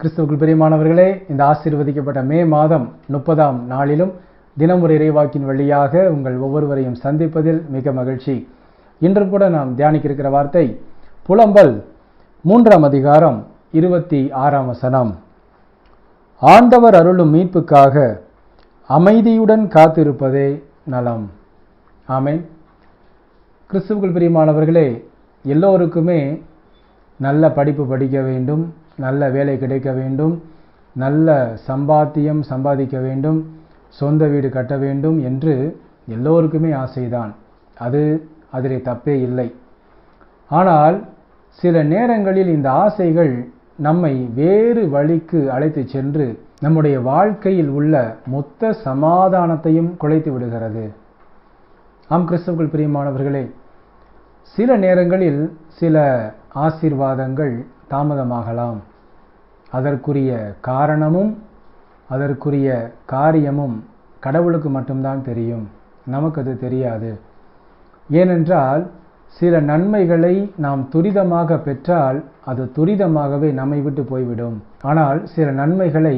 கிறிஸ்துவுக்குள் பெரியமானவர்களே இந்த ஆசீர்வதிக்கப்பட்ட மே மாதம் முப்பதாம் நாளிலும் தினமுறை இறைவாக்கின் வழியாக உங்கள் ஒவ்வொருவரையும் சந்திப்பதில் மிக மகிழ்ச்சி. இன்று கூட நாம் தியானிக்க இருக்கிற வார்த்தை புலம்பல் மூன்றாம் அதிகாரம் இருபத்தி ஆறாம் வசனம். ஆண்டவர் அருளும் மீட்புக்காக அமைதியுடன் காத்திருப்பதே நலம். ஆமே கிறிஸ்துவுக்குள் பிரியமானவர்களே எல்லோருக்குமே நல்ல படிப்பு படிக்க வேண்டும். நல்ல வேலை கிடைக்க வேண்டும். நல்ல சம்பாத்தியம் சம்பாதிக்க வேண்டும். சொந்த வீடு கட்ட வேண்டும் என்று எல்லோருக்குமே ஆசைதான். அது அதிலே தப்பே இல்லை. ஆனால் சில நேரங்களில் இந்த ஆசைகள் நம்மை வேறு வழிக்கு அழைத்து சென்று நம்முடைய வாழ்க்கையில் உள்ள மொத்த சமாதானத்தையும் குலைத்து விடுகிறது. ஆம் கிறிஸ்தவர்கள் பிரியமானவர்களே சில நேரங்களில் சில ஆசீர்வாதங்கள் தாமதமாகலாம். அதற்குரிய காரணமும் அதற்குரிய காரியமும் கடவுளுக்கு மட்டும்தான் தெரியும். நமக்கு அது தெரியாது. ஏனென்றால் சில நன்மைகளை நாம் துரிதமாக பெற்றால் அது துரிதமாகவே நம்மை விட்டு போய்விடும். ஆனால் சில நன்மைகளை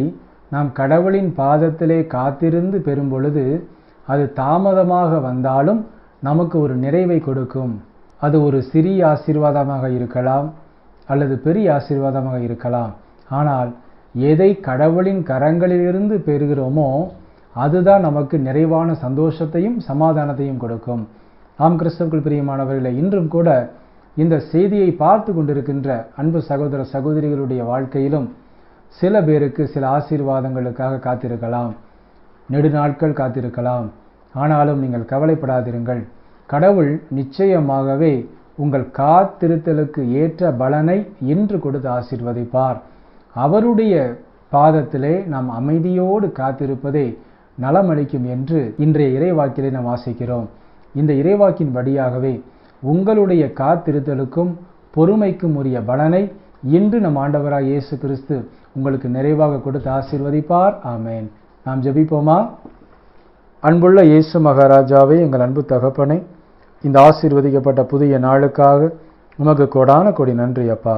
நாம் கடவுளின் பாதத்திலே காத்திருந்து பெறும் பொழுது அது தாமதமாக வந்தாலும் நமக்கு ஒரு நிறைவை கொடுக்கும். அது ஒரு சிறிய ஆசீர்வாதமாக இருக்கலாம் அல்லது பெரிய ஆசீர்வாதமாக இருக்கலாம். ஆனால் எதை கடவுளின் கரங்களிலிருந்து பெறுகிறோமோ அதுதான் நமக்கு நிறைவான சந்தோஷத்தையும் சமாதானத்தையும் கொடுக்கும். ஆம் கிறிஸ்தவர்கள் பிரியமானவர்களை இன்றும் கூட இந்த செய்தியை பார்த்து கொண்டிருக்கின்ற அன்பு சகோதர சகோதரிகளுடைய வாழ்க்கையிலும் சில பேருக்கு சில ஆசீர்வாதங்களுக்காக காத்திருக்கலாம். நெடுநாட்கள் காத்திருக்கலாம். ஆனாலும் நீங்கள் கவலைப்படாதிருங்கள். கடவுள் நிச்சயமாகவே உங்கள் காத்திருத்தலுக்கு ஏற்ற பலனை இன்று கொடுத்து ஆசிர்வதிப்பார். அவருடைய பாதத்திலே நாம் அமைதியோடு காத்திருப்பதே நலமளிக்கும் என்று இன்றைய இறைவாக்கிலே நாம் வாசிக்கிறோம். இந்த இறைவாக்கின் வழியாகவே உங்களுடைய காத்திருத்தலுக்கும் பொறுமைக்கும் உரிய பலனை இன்று நம் ஆண்டவராக இயேசு கிறிஸ்து உங்களுக்கு நிறைவாக கொடுத்து ஆசிர்வதிப்பார். ஆமேன். நாம் ஜெபிப்போமா? அன்புள்ள இயேசு மகாராஜாவே எங்கள் அன்பு தகப்பனை இந்த ஆசீர்வதிக்கப்பட்ட புதிய நாளுக்காக உமக்கு கொடான கொடி நன்றி அப்பா.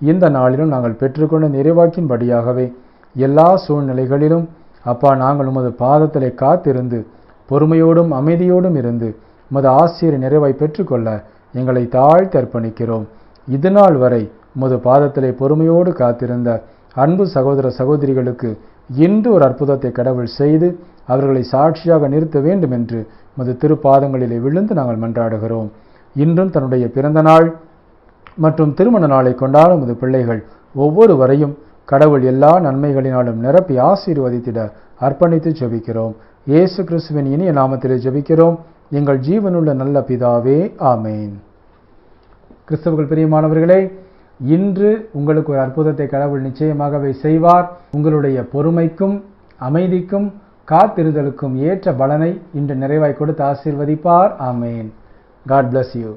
இந்த நாளிலும் நாங்கள் பெற்றுக்கொண்ட நிறைவாக்கின்படியாகவே எல்லா சூழ்நிலைகளிலும் அப்பா நாங்கள் உமது பாதத்திலே காத்திருந்து பொறுமையோடும் அமைதியோடும் இருந்து உமது ஆசிரியர் நிறைவை பெற்றுக்கொள்ள எங்களை தாழ்த்தி அர்ப்பணிக்கிறோம். இது நாள் வரை உமது பாதத்திலே பொறுமையோடு காத்திருந்த அன்பு சகோதர சகோதரிகளுக்கு இன்று ஒரு அற்புதத்தை கடவுள் செய்து அவர்களை சாட்சியாக நிறுத்த வேண்டும் என்று மது திருப்பாதங்களிலே விழுந்து நாங்கள் மன்றாடுகிறோம். இன்றும் தன்னுடைய பிறந்த நாள் மற்றும் திருமண நாளை கொண்டாடும் மது பிள்ளைகள் ஒவ்வொருவரையும் கடவுள் எல்லா நன்மைகளினாலும் நிரப்பி ஆசீர்வதித்திட அர்ப்பணித்து ஜெபிக்கிறோம். இயேசு கிறிஸ்துவின் இனிய நாமத்திலே ஜெபிக்கிறோம். எங்கள் ஜீவனுள்ள நல்ல பிதாவே ஆமேன். கிறிஸ்தவர்கள் பிரியமானவர்களே இன்று உங்களுக்கு ஒரு அற்புதத்தை கடவுள் நிச்சயமாகவே செய்வார். உங்களுடைய பொறுமைக்கும் அமைதிக்கும் காத்திருதலுக்கும் ஏற்ற பலனை இன்று நிறைவாய் கொடுத்து ஆசீர்வதிப்பார். ஆமேன். God bless you